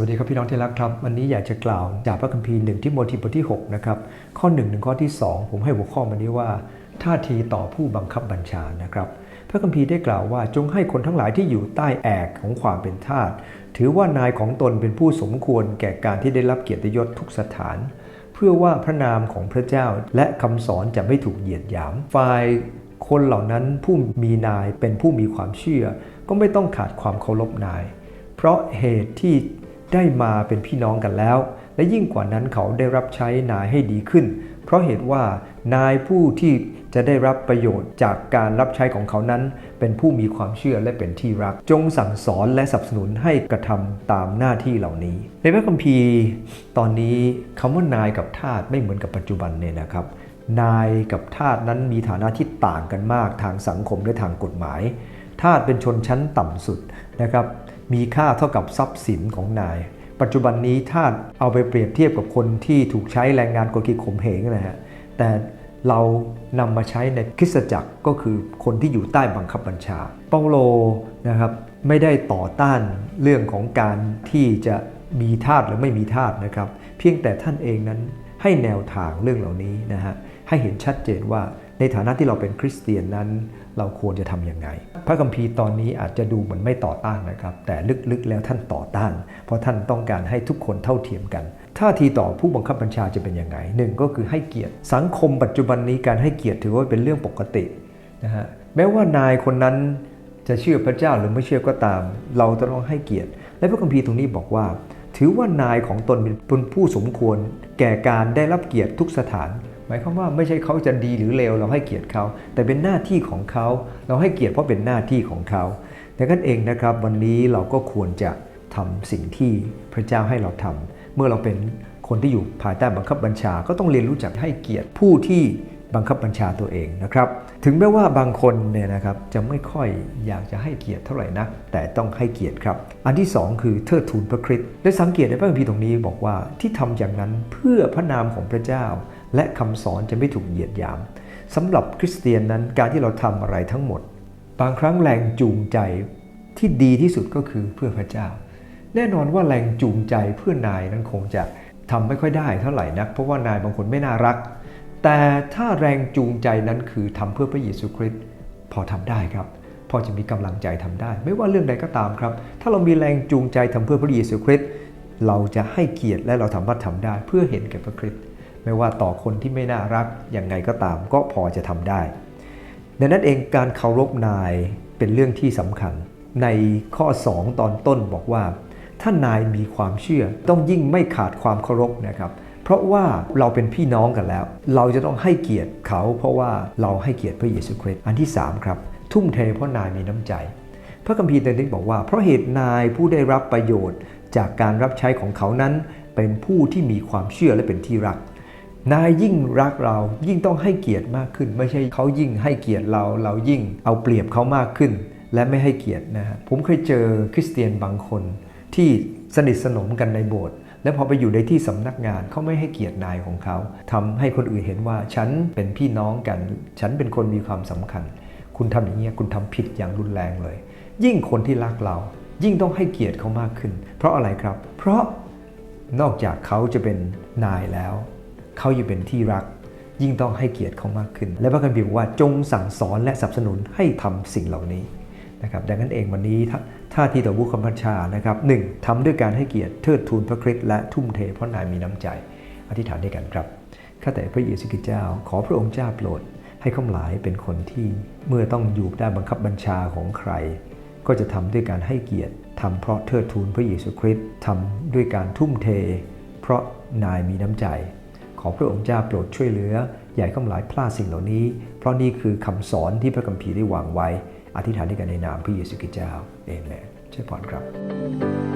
วัสดีครับพี่น้องที่รักครับ วันนี้อยากจะกล่าวจากพระคัมภีร์หนึ่งที่โมทีบทที่6นะครับข้อ1ถึงข้อที่ 2 ผมให้หัวข้อมานี้ว่า ท่าทีต่อผู้บังคับบัญชานะครับ พระคัมภีร์ได้กล่าวว่าจงให้คนทั้งหลายที่อยู่ใต้แอกของความเป็นทาสถือว่านายของตนเป็นผู้สมควรแก่การที่ได้รับเกียรติยศทุกสถาน เพื่อว่าพระนามของพระเจ้าและคำสอนจะไม่ถูกเหยียดหยามฝ่ายคนเหล่านั้นผู้มีนายเป็นผู้มีความเชื่อ ก็ไม่ต้องขาดความเคารพนาย เพราะเหตุที่ ได้มาเป็นพี่น้องกันแล้ว และยิ่งกว่านั้นเขาได้รับใช้นายให้ดีขึ้น เพราะเหตุว่านายผู้ที่จะได้รับประโยชน์จากการรับใช้ของเขานั้น เป็นผู้มีความเชื่อและเป็นที่รัก จงสั่งสอนและสนับสนุนให้กระทำตามหน้าที่เหล่านี้ ในพระคัมภีร์ ตอนนี้คำว่านายกับทาสไม่เหมือนกับปัจจุบันเนี่ยนะครับ นายกับทาสนั้นมีฐานะที่ต่างกันมากทางสังคมและทางกฎหมาย ทาสเป็นชนชั้นต่ำสุดนะครับ มีค่าเท่ากับทรัพย์สินของนาย ปัจจุบันนี้ทาเอาไปเปรียบเทียบกับคนที่ถูกใช้แรงงานกดขี่ข่มเหงนะฮะแต่เรานำมาใช้ในคริสตจักรก็คือคนที่อยู่ใต้บังคับบัญชา เปาโลนะครับไม่ได้ต่อต้านเรื่องของการที่จะมีทาสหรือไม่มีทาสนะครับ เพียงแต่ท่านเองนั้นให้แนวทางเรื่องเหล่านี้นะฮะให้เห็นชัดเจนว่า ในฐานะที่เราเป็นคริสเตียนนั้น เราควรจะทำยังไง พระคัมภีร์ตอนนี้อาจจะดูเหมือนไม่ต่อต้านนะครับ แต่ลึกๆแล้วท่านต่อต้าน เพราะท่านต้องการให้ทุกคนเท่าเทียมกันท่าทีต่อผู้บังคับบัญชาจะเป็นยังไงหนึ่งก็คือให้เกียรติ สังคมปัจจุบันนี้การให้เกียรติถือว่าเป็นเรื่องปกตินะฮะแม้ว่านายคนนั้นจะเชื่อพระเจ้าหรือไม่เชื่อก็ตาม เราจะต้องให้เกียรติ และพระคัมภีร์ตรงนี้บอกว่า ถือว่านายของตนเป็นผู้สมควร แก่การได้รับเกียรติทุกสถาน หมายความว่าไม่ใช่เขาจะดีหรือเลวเราให้เกียรติเขา แต่เป็นหน้าที่ของเขาเราให้เกียรติเพราะเป็นหน้าที่ของเขาดังนั้นเองนะครับวันนี้เราก็ควรจะทำสิ่งที่พระเจ้าให้เราทำเมื่อเราเป็นคนที่อยู่ภายใต้บังคับบัญชา ก็ต้องเรียนรู้จักให้เกียรติผู้ที่บังคับบัญชาตัวเองนะครับ ถึงแม้ว่าบางคนเนี่ยนะครับจะไม่ค่อยอยากจะให้เกียรติเท่าไหร่นักแต่ต้องให้เกียรติครับ อันที่สองคือเทิดทูนพระคริสต์ได้สังเกตในพระคัมภีร์ตรงนี้บอกว่าที่ทำอย่างนั้นเพื่อพระนามของพระเจ้า และคำสอนจะไม่ถูกเหยียดหยามสำหรับคริสเตียนนั้นการที่เราทำอะไรทั้งหมด บางครั้งแรงจูงใจที่ดีที่สุดก็คือเพื่อพระเจ้า แน่นอนว่าแรงจูงใจเพื่อนายนั้นคงจะทำไม่ค่อยได้เท่าไหร่นัก เพราะว่านายบางคนไม่น่ารัก แต่ถ้าแรงจูงใจนั้นคือทำเพื่อพระเยซูคริสต์พอทำได้ครับ พอจะมีกำลังใจทำได้ ไม่ว่าเรื่องใดก็ตามครับ ถ้าเรามีแรงจูงใจทำเพื่อพระเยซูคริสต์เราจะให้เกียรติและเราสามารถทำได้เพื่อเห็นแก่พระคริสต์ ไม่ว่าต่อคนที่ไม่น่ารักย่างไงก็ตามก็พอจะทำได้ดังนั้นเองการเคารพนายเป็นเรื่องที่สำคัญ ในข้อ 2 ตอนต้นบอกว่า ถ้านายมีความเชื่อต้องยิ่งไม่ขาดความเคารพนะครับ เพราะว่าเราเป็นพี่น้องกันแล้ว เราจะต้องให้เกียรติเขา เพราะว่าเราให้เกียรติพระเยซูคริสต์อันที่ 3 ครับ ทุ่มเทเพราะนายมีน้ำใจ พระคัมภีร์เตนบอกว่า เพราะเหตุนายผู้ได้รับประโยชน์ จากการรับใช้ของเขานั้น เป็นผู้ที่มีความเชื่อและเป็นที่รัก นายยิ่งรักเรายิ่งต้องให้เกียรติมากขึ้น ไม่ใช่เขายิ่งให้เกียรติเราเรายิ่งเอาเปรียบเขามากขึ้น และไม่ให้เกียรตินะฮะผมเคยเจอคริสเตียนบางคนที่สนิทสนมกันในโบสถ์และพอไปอยู่ในที่สำนักงานเขาไม่ให้เกียรตินายของเขาทำให้คนอื่นเห็นว่าฉันเป็นพี่น้องกัน ฉันเป็นคนมีความสำคัญ คุณทำอย่างนี้คุณทำผิดอย่างรุนแรงเลย ยิ่งคนที่รักเรา ยิ่งต้องให้เกียรติเขามากขึ้น เพราะอะไรครับ เพราะนอกจากเขาจะเป็นนายแล้ว เขาอยู่เป็นที่รัก ยิ่งต้องให้เกียรติเขามากขึ้น และพระคัมภีร์บอกว่าจงสั่งสอนและสนับสนุนให้ทำสิ่งเหล่านี้นะครับดังนั้นเองวันนี้ท่าทีต่อผู้คำพัญชานะครับหนึ่งทำด้วยการให้เกียรติเทิดทูนพระคริสต์และทุ่มเทเพราะนายมีน้ำใจ อธิษฐานด้วยกันครับข้าแต่พระเยซูคริสต์เจ้า ขอพระองค์เจ้าโปรดให้ข้าหลายเป็นคนที่เมื่อต้องอยู่ได้บังคับบัญชาของใคร ก็จะทำด้วยการให้เกียรติทำเพราะเทิดทูนพระเยซูคริสต์ทำด้วยการทุ่มเท เพราะนายมีน้ำใจ อพระองค์เจ้าโปรดช่วยเหลือ ใหญ่ข้าหลายพลาดสิ่งเหล่านี้ เพราะนี่คือคำสอนที่พระคัมภีร์ได้วางไว้ อธิษฐานด้วยกันในนามพระเยซูคริสต์เจ้าเอเมนช่วยพรครับ